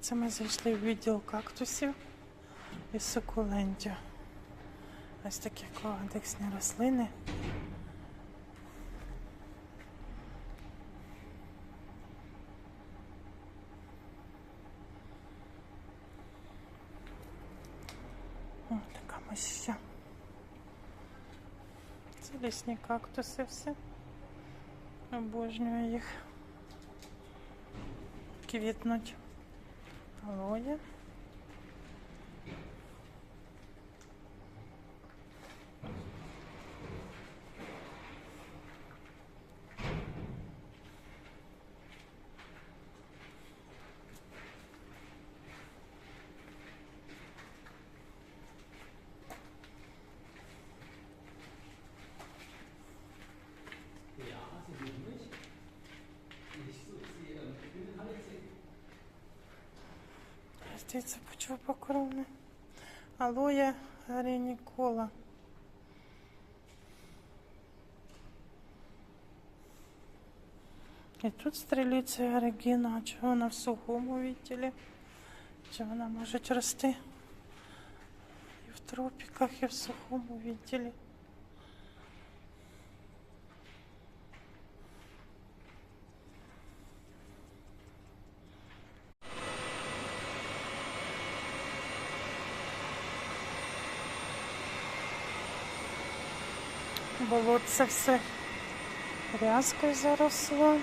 Це ми зайшли в відділ кактусів і сукулентів. Ось такі комплексні рослини. О, така моща. Це лісні кактуси все. Обожнюю їх. Квітнуть. Алоє. Здається, почув покровне. Алоє Нікола. І тут стріліця Регіна. А чого вона в сухому відділі? Чи вона може рости і в тропіках, і в сухому відділі? Болотце все рязкою заросло.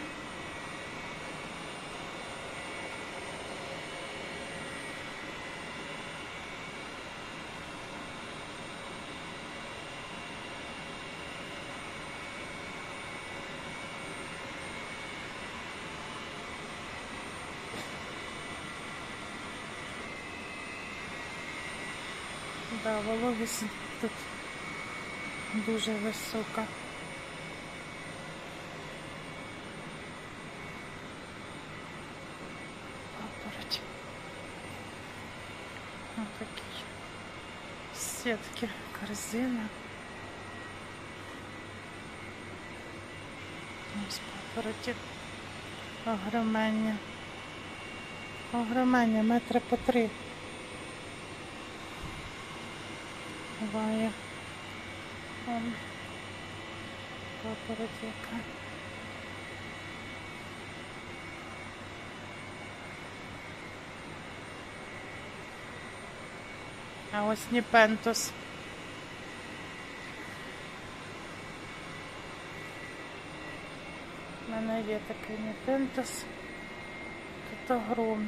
Да, вологість тут дуже висока. Папороть. Ось такі сітки, корзина. Ось папороті огромені. Огромені, метри по три. Буває. Вон папороть яка. А ось Ніпентус. У мене є такий Ніпентус. Тут огромний.